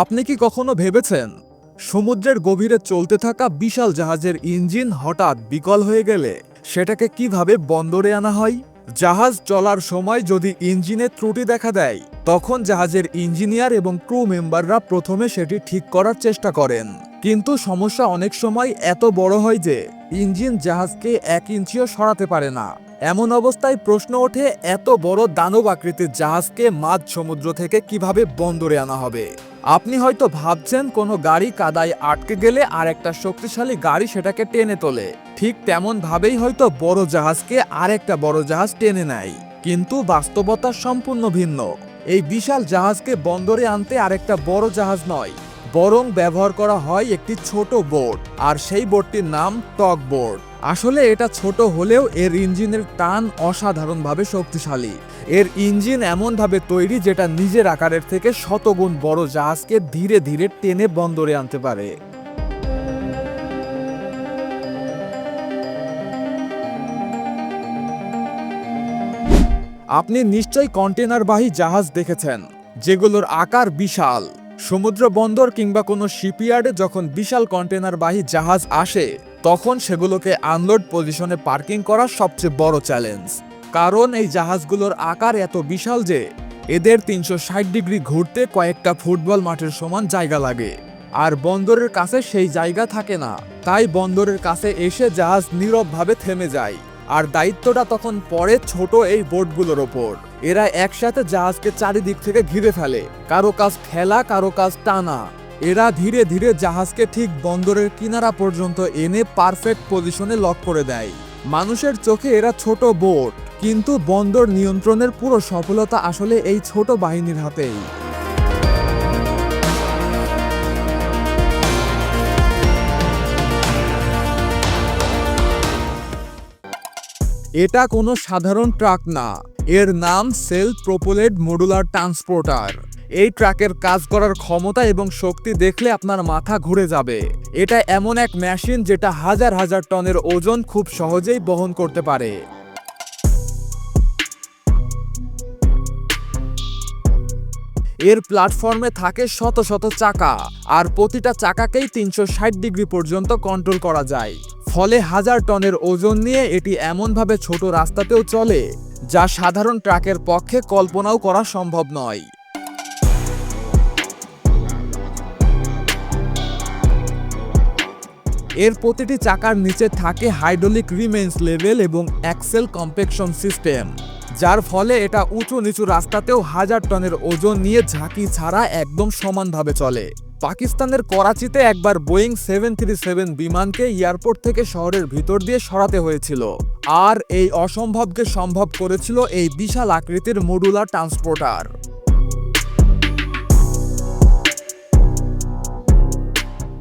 আপনি কি কখনো ভেবেছেন সমুদ্রের গভীরে চলতে থাকা বিশাল জাহাজের ইঞ্জিন হঠাৎ বিকল হয়ে গেলে সেটাকে কীভাবে বন্দরে আনা হয়? জাহাজ চলার সময় যদি ইঞ্জিনে ত্রুটি দেখা দেয়, তখন জাহাজের ইঞ্জিনিয়ার এবং ক্রু মেম্বাররা প্রথমে সেটি ঠিক করার চেষ্টা করেন। কিন্তু সমস্যা অনেক সময় এত বড় হয় যে ইঞ্জিন জাহাজকে এক ইঞ্চিও সরাতে পারে না। এমন অবস্থায় প্রশ্ন ওঠে, এত বড় দানব আকৃতির জাহাজকে মাঝ সমুদ্র থেকে কীভাবে বন্দরে আনা হবে? আপনি হয়তো ভাবছেন কোনো গাড়ি কাদায় আটকে গেলে আর একটা শক্তিশালী গাড়ি সেটাকে টেনে তোলে। ঠিক তেমন ভাবেই হয়তো বড় জাহাজকে আর একটা বড় জাহাজ টেনে নেয়। কিন্তু বাস্তবতা সম্পূর্ণ ভিন্ন। এই বিশাল জাহাজকে বন্দরে আনতে আরেকটা বড় জাহাজ নয়, বরং ব্যবহার করা হয় একটি ছোট বোট, আর সেই বোটটির নাম টক বোট। আসলে এটা ছোট হলেও এর ইঞ্জিনের টান অসাধারণভাবে শক্তিশালী। এর ইঞ্জিন এমনভাবে তৈরি যেটা নিজের আকারের থেকে শতগুণ বড় জাহাজকে ধীরে ধীরে টেনে বন্দরে আনতে পারে। আপনি নিশ্চয়ই কন্টেনারবাহী জাহাজ দেখেছেন, যেগুলোর আকার বিশাল। সমুদ্র বন্দর কিংবা কোনো শিপইয়ার্ডে যখন বিশাল কন্টেনারবাহী জাহাজ আসে, তখন সেগুলোকে আনলোড পজিশনে পার্কিং করা সবচেয়ে বড় চ্যালেঞ্জ। কারণ এই জাহাজগুলোর আকার এত বিশাল যে এদের তিনশো ষাট ডিগ্রি ঘুরতে কয়েকটা ফুটবল মাঠের সমান জায়গা লাগে। আর বন্দরের কাছে সেই জায়গা থাকে না। তাই বন্দরের কাছে এসে জাহাজ নীরবভাবে থেমে যায়। আর দায়িত্বটা তখন পড়ে ছোট এই বোটগুলোর ওপর। এরা একসাথে জাহাজকে চারিদিক থেকে ঘিরে ফেলে। কারও কাজ ঠেলা, কারও কাজ টানা। এরা ধীরে ধীরে জাহাজকে ঠিক বন্দরের কিনারা পর্যন্ত এনে পারফেক্ট পজিশনে লক করে দেয়। মানুষের চোখে এরা ছোট বোট, কিন্তু বন্দর নিয়ন্ত্রণের পুরো সফলতা আসলে এই ছোট বাহিনীর হাতেই। এটা কোনো সাধারণ ট্রাক না। এর নাম সেলফ প্রোপোলেড মডুলার ট্রান্সপোর্টার। এই ট্রাকের কাজ করার ক্ষমতা এবং শক্তি দেখলে আপনার মাথা ঘুরে যাবে। এটা এমন এক মেশিন যেটা হাজার হাজার টনের ওজন খুব সহজেই বহন করতে পারে। এর প্ল্যাটফর্মে থাকে শত শত চাকা, আর প্রতিটা চাকাকেই তিনশো ষাট ডিগ্রি পর্যন্ত কন্ট্রোল করা যায়। ফলে হাজার টনের ওজন নিয়ে এটি এমনভাবে ছোট রাস্তাতেও চলে, যা সাধারণ ট্রাকের পক্ষে কল্পনাও করা সম্ভব নয়। এর প্রতিটি চাকার নিচে থাকে হাইড্রোলিক রিমেন্স লেভেল এবং অ্যাক্সেল কম্পেকশন সিস্টেম, যার ফলে এটা উঁচু নিচু রাস্তাতেও হাজার টনের ওজন নিয়ে ঝাঁকি ছাড়া একদম সমানভাবে চলে। পাকিস্তানের করাচিতে একবার বোয়িং সেভেন থ্রি সেভেন বিমানকে এয়ারপোর্ট থেকে শহরের ভিতর দিয়ে সরাতে হয়েছিল। আর এই অসম্ভবকে সম্ভব করেছিল এই বিশাল আকৃতির মডুলার ট্রান্সপোর্টার।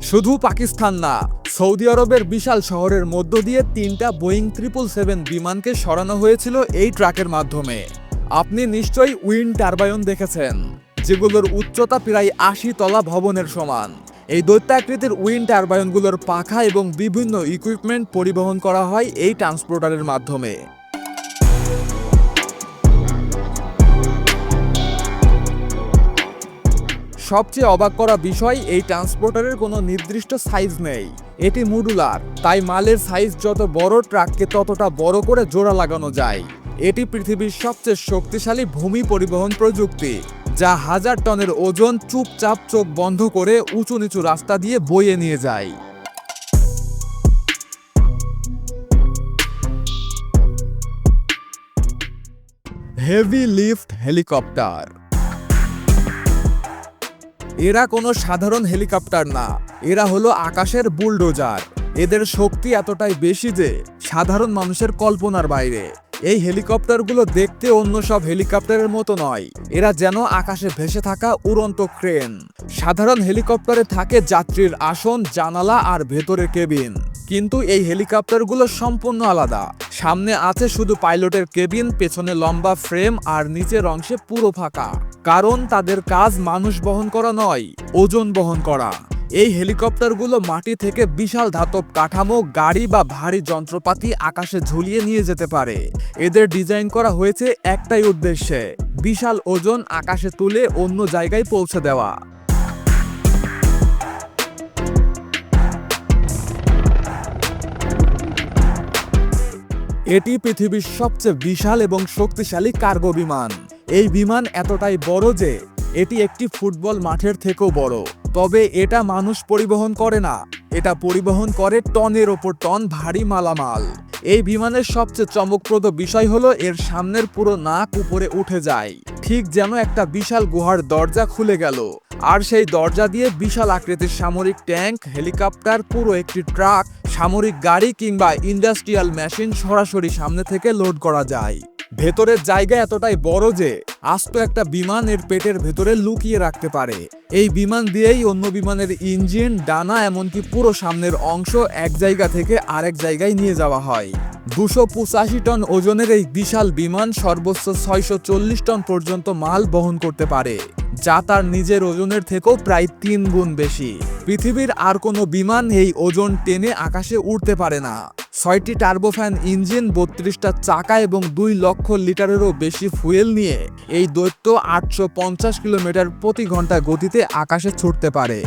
শুধু পাকিস্তান না, সৌদি আরবের বিশাল শহরের মধ্য দিয়ে তিনটা বোয়িং ট্রিপল সেভেন বিমানকে সরানো হয়েছিল এই ট্রাকের মাধ্যমে। আপনি নিশ্চয়ই উইন্ড টারবায়ন দেখেছেন। যেগুলোর উচ্চতা প্রায় আশি তলা ভবনের সমান। এই দৈত্যাকৃতির উইন্ড টারবায়নগুলোর পাখা এবং বিভিন্ন ইকুইপমেন্ট পরিবহন করা হয় এই ট্রান্সপোর্টারের মাধ্যমে। সবচেয়ে অবাক করা বিষয়, এই ট্রান্সপোর্টারের কোনো নির্দিষ্ট সাইজ নেই। এটি মডুলার তাই মালের সাইজ যত বড় ট্রাককে ততটা বড় করে জোড়া লাগানো যায়। এটি পৃথিবীর সবচেয়ে শক্তিশালী ভূমি পরিবহন প্রযুক্তি। যা হাজার টনের ওজন চুপচাপ চোখ বন্ধ করে উঁচু নিচু রাস্তা দিয়ে বয়ে নিয়ে যায়। হেভি লিফট হেলিকপ্টার এরা কোনো সাধারণ হেলিকপ্টার না। এরা হলো আকাশের বুলডোজার। এদের শক্তি এতটাই বেশি যে সাধারণ মানুষের কল্পনার বাইরে। এই হেলিকপ্টারগুলো দেখতে অন্য সব হেলিকপ্টারের মতো নয়। এরা যেন আকাশে ভেসে থাকা উড়ন্ত ক্রেন। সাধারণ হেলিকপ্টারে থাকে যাত্রীর আসন, জানালা আর ভেতরের কেবিন। কিন্তু এই হেলিকপ্টারগুলো সম্পূর্ণ আলাদা। সামনে আছে শুধু পাইলটের কেবিন, পেছনে লম্বা ফ্রেম আর নিচের অংশে পুরো ফাঁকা। কারণ তাদের কাজ মানুষ বহন করা নয়, ওজন বহন করা। এই হেলিকপ্টারগুলো মাটি থেকে বিশাল ধাতব কাঠামো, গাড়ি বা ভারী যন্ত্রপাতি আকাশে ঝুলিয়ে নিয়ে যেতে পারে। এদের ডিজাইন করা হয়েছে একটাই উদ্দেশ্যে, বিশাল ওজন আকাশে তুলে অন্য জায়গায় পৌঁছে দেওয়া। এটি পৃথিবীর সবচেয়ে বিশাল এবং শক্তিশালী কার্গো বিমান। এই বিমান এতটাই বড় যে, এটি একটি ফুটবল মাঠের থেকেও বড়। তবে এটা মানুষ পরিবহন করে না। এটা পরিবহন করে টনের ওপর টন ভারী মালামাল। এই বিমানের সবচেয়ে চমকপ্রদ বিষয় হলো এর সামনের পুরো নাক উপরে উঠে যায়। ঠিক যেন একটা বিশাল গুহার দরজা খুলে গেল। আর সেই দরজা দিয়ে বিশাল আকৃতির সামরিক ট্যাঙ্ক, হেলিকপ্টার, পুরো একটি ট্রাক, সামরিক গাড়ি কিংবা ইন্ডাস্ট্রিয়াল মেশিন সরাসরি সামনে থেকে লোড করা যায়। ভেতরের জায়গা এতটাই বড় যে আস্ত একটা বিমান এর পেটের ভেতরে লুকিয়ে রাখতে পারে। এই বিমান দিয়েই অন্য বিমানের ইঞ্জিন, ডানা, এমনকি পুরো সামনের অংশ এক জায়গা থেকে আরেক জায়গায় নিয়ে যাওয়া হয়। দুশো পঁচাশি টন ওজনের এই বিশাল বিমান সর্বোচ্চ ছয়শো চল্লিশ টন পর্যন্ত মাল বহন করতে পারে, যা তার নিজের ওজনের থেকেও প্রায় তিন গুণ বেশি। পৃথিবীর আর কোনো বিমান এই ওজন টেনে আকাশে উড়তে পারে না। ছয়টি টার্বোফ্যান ইঞ্জিন, বত্রিশটা চাকা এবং দুই লক্ষ লিটারেরও বেশি ফুয়েল নিয়ে এই দৈত্য আটশো পঞ্চাশ কিলোমিটার প্রতি ঘণ্টা গতিতে আকাশে ছুটতে পারে।